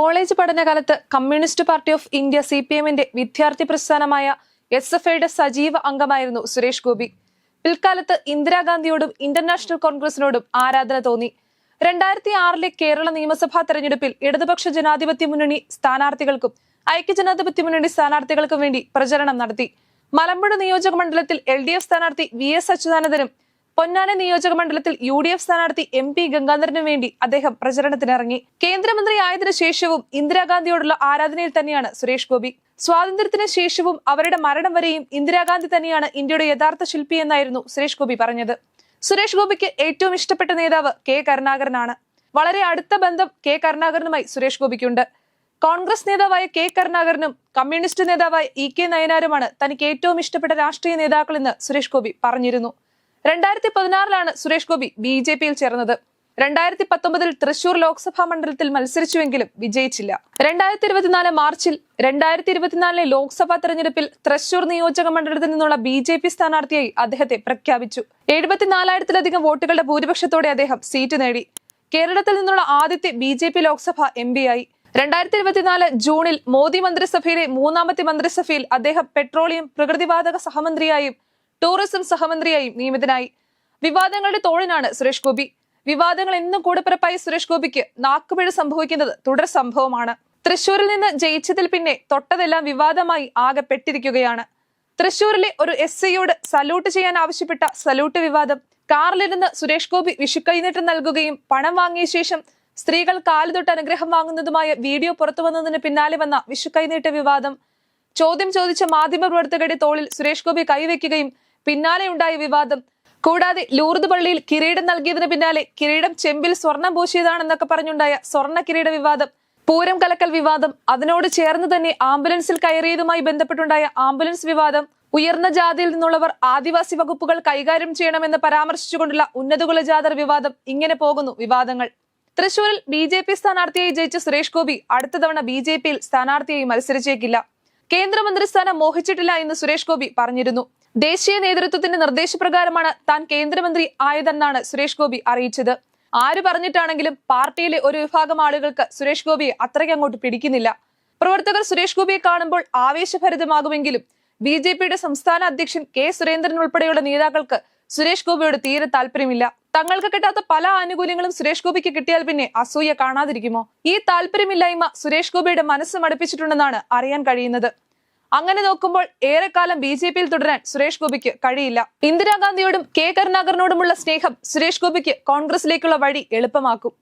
College പഠനകാലത്ത് communist party of India C P എമ്മിന്റെ വിദ്യാർത്ഥി പ്രസ്ഥാനമായ എസ് എഫ് ഐയുടെ സജീവ അംഗമായിരുന്നു സുരേഷ് ഗോപി. പിൽക്കാലത്ത് ഇന്ദിരാഗാന്ധിയോടും ഇന്റർനാഷണൽ കോൺഗ്രസിനോടും ആരാധന തോന്നി. രണ്ടായിരത്തി ആറിലെ കേരള നിയമസഭാ തെരഞ്ഞെടുപ്പിൽ ഇടതുപക്ഷ ജനാധിപത്യ മുന്നണി സ്ഥാനാർത്ഥികൾക്കും ഐക്യജനാധിപത്യ മുന്നണി സ്ഥാനാർത്ഥികൾക്കും വേണ്ടി പ്രചരണം നടത്തി. മലമ്പുഴ നിയോജക മണ്ഡലത്തിൽ എൽ ഡി എഫ് സ്ഥാനാർത്ഥി വി എസ് അച്യുതാനന്ദനും പൊന്നാനി നിയോജക മണ്ഡലത്തിൽ യു ഡി എഫ് സ്ഥാനാർത്ഥി എം പി ഗംഗാധരനു വേണ്ടി അദ്ദേഹം പ്രചരണത്തിനിറങ്ങി. കേന്ദ്രമന്ത്രി ആയതിനു ശേഷവും ഇന്ദിരാഗാന്ധിയോടുള്ള ആരാധനയിൽ തന്നെയാണ് സുരേഷ് ഗോപി. സ്വാതന്ത്ര്യത്തിന് ശേഷവും അവരുടെ മരണം വരെയും ഇന്ദിരാഗാന്ധി തന്നെയാണ് ഇന്ത്യയുടെ യഥാർത്ഥ ശില്പി എന്നായിരുന്നു സുരേഷ് ഗോപി പറഞ്ഞത്. സുരേഷ് ഗോപിക്ക് ഏറ്റവും ഇഷ്ടപ്പെട്ട നേതാവ് കെ കരുണാകരനാണ്. വളരെ അടുത്ത ബന്ധം കെ കരുണാകരനുമായി സുരേഷ് ഗോപിക്കുണ്ട്. കോൺഗ്രസ് നേതാവായ കെ കരുണാകരനും കമ്മ്യൂണിസ്റ്റ് നേതാവായ ഇ കെ നയനാരുമാണ് തനിക്ക് ഏറ്റവും ഇഷ്ടപ്പെട്ട രാഷ്ട്രീയ നേതാക്കളെന്ന് സുരേഷ് ഗോപി പറഞ്ഞിരുന്നു. രണ്ടായിരത്തി പതിനാറിലാണ് സുരേഷ് ഗോപി ബി ജെ പിയിൽ ചേർന്നത്. രണ്ടായിരത്തി പത്തൊമ്പതിൽ തൃശൂർ ലോക്സഭാ മണ്ഡലത്തിൽ മത്സരിച്ചുവെങ്കിലും വിജയിച്ചില്ല. രണ്ടായിരത്തി ഇരുപത്തിനാല് മാർച്ചിൽ രണ്ടായിരത്തി ഇരുപത്തിനാലിലെ ലോക്സഭാ തെരഞ്ഞെടുപ്പിൽ തൃശൂർ നിയോജക മണ്ഡലത്തിൽ നിന്നുള്ള ബി ജെ പി സ്ഥാനാർത്ഥിയായി അദ്ദേഹത്തെ പ്രഖ്യാപിച്ചു. എഴുപത്തിനാലായിരത്തിലധികം വോട്ടുകളുടെ ഭൂരിപക്ഷത്തോടെ അദ്ദേഹം സീറ്റ് നേടി. കേരളത്തിൽ നിന്നുള്ള ആദ്യത്തെ B J P Lok Sabha M P ആയി. രണ്ടായിരത്തി ഇരുപത്തിനാല് ജൂണിൽ മോദി മന്ത്രിസഭയിലെ മൂന്നാമത്തെ മന്ത്രിസഭയിൽ അദ്ദേഹം പെട്രോളിയം പ്രകൃതിവാതക സഹമന്ത്രിയായും ടൂറിസം സഹമന്ത്രിയായും നിയമിതനായി. വിവാദങ്ങളുടെ തോഴനാണ് സുരേഷ് ഗോപി. വിവാദങ്ങൾ എന്നും കൂടപ്പിറപ്പായി സുരേഷ് ഗോപിക്ക് നാക്കുപിഴ സംഭവിക്കുന്നത് തുടർ സംഭവമാണ്. തൃശൂരിൽ നിന്ന് ജയിച്ചതിൽ പിന്നെ തൊട്ടതെല്ലാം വിവാദമായി ആകെ പെട്ടിരിക്കുകയാണ് തൃശൂരിലെ ഒരു എസ് ഐയോട് സല്യൂട്ട് ചെയ്യാൻ ആവശ്യപ്പെട്ട സല്യൂട്ട് വിവാദം കാറിലിരുന്ന് സുരേഷ് ഗോപി വിഷുക്കൈനീട്ടം നൽകുകയും പണം വാങ്ങിയ ശേഷം സ്ത്രീകൾ കാൽ തൊട്ട് അനുഗ്രഹം വാങ്ങുന്നതുമായ വീഡിയോ പുറത്തു വന്നതിന് പിന്നാലെ വന്ന വിഷുക്കൈനീട്ട വിവാദം. ചോദ്യം ചോദിച്ച മാധ്യമ പ്രവർത്തകരുടെ തോളിൽ സുരേഷ് ഗോപി കൈവയ്ക്കുകയും പിന്നാലെ ഉണ്ടായ വിവാദം. കൂടാതെ ലൂർദ് പള്ളിയിൽ കിരീടം നൽകിയതിന് പിന്നാലെ കിരീടം ചെമ്പിൽ സ്വർണം പൂശിയതാണെന്നൊക്കെ പറഞ്ഞുണ്ടായ സ്വർണ കിരീട വിവാദം. പൂരം കലക്കൽ വിവാദം അതിനോട് ചേർന്ന് തന്നെ ആംബുലൻസിൽ കയറിയതുമായി ബന്ധപ്പെട്ടുണ്ടായ ആംബുലൻസ് വിവാദം ഉയർന്ന ജാതിയിൽ നിന്നുള്ളവർ ആദിവാസി വകുപ്പുകൾ കൈകാര്യം ചെയ്യണമെന്ന് പരാമർശിച്ചുകൊണ്ടുള്ള ഉന്നതകുല ജാതർ വിവാദം ഇങ്ങനെ പോകുന്നു വിവാദങ്ങൾ. തൃശൂരിൽ ബി ജെ പി സ്ഥാനാർത്ഥിയായി ജയിച്ച സുരേഷ് ഗോപി അടുത്ത തവണ ബി ജെ പിയിൽ സ്ഥാനാർത്ഥിയായി മത്സരിച്ചേക്കില്ല. കേന്ദ്രമന്ത്രി സ്ഥാനം മോഹിച്ചിട്ടില്ല എന്ന് സുരേഷ് ഗോപി പറഞ്ഞിരുന്നു. ദേശീയ നേതൃത്വത്തിന്റെ നിർദ്ദേശപ്രകാരമാണ് താൻ കേന്ദ്രമന്ത്രി ആയതെന്നാണ് സുരേഷ് ഗോപി അറിയിച്ചത്. ആര് പറഞ്ഞിട്ടാണെങ്കിലും പാർട്ടിയിലെ ഒരു വിഭാഗം ആളുകൾക്ക് സുരേഷ് ഗോപിയെ അത്രയ്ക്ക് അങ്ങോട്ട് പിടിക്കുന്നില്ല. പ്രവർത്തകർ സുരേഷ് ഗോപിയെ കാണുമ്പോൾ ആവേശഭരിതമാകുമെങ്കിലും ബി ജെ പിയുടെ സംസ്ഥാന അധ്യക്ഷൻ കെ സുരേന്ദ്രൻ ഉൾപ്പെടെയുള്ള നേതാക്കൾക്ക് സുരേഷ് ഗോപിയോട് തീരെ താല്പര്യമില്ല. തങ്ങൾക്ക് കിട്ടാത്ത പല ആനുകൂല്യങ്ങളും സുരേഷ് ഗോപിക്ക് കിട്ടിയാൽ പിന്നെ അസൂയ കാണാതിരിക്കുമോ? ഈ താല്പര്യമില്ലായ്മ സുരേഷ് ഗോപിയുടെ മനസ്സ് മടുപ്പിച്ചിട്ടുണ്ടെന്നാണ് അറിയാൻ കഴിയുന്നത്. അങ്ങനെ നോക്കുമ്പോൾ ഏറെക്കാലം ബി ജെ പിയിൽ തുടരാൻ സുരേഷ് ഗോപിക്ക് കഴിയില്ല. ഇന്ദിരാഗാന്ധിയോടും കെ കരുണാകരനോടുമുള്ള സ്നേഹം സുരേഷ് ഗോപിക്ക് കോൺഗ്രസിലേക്കുള്ള വഴി എളുപ്പമാക്കും.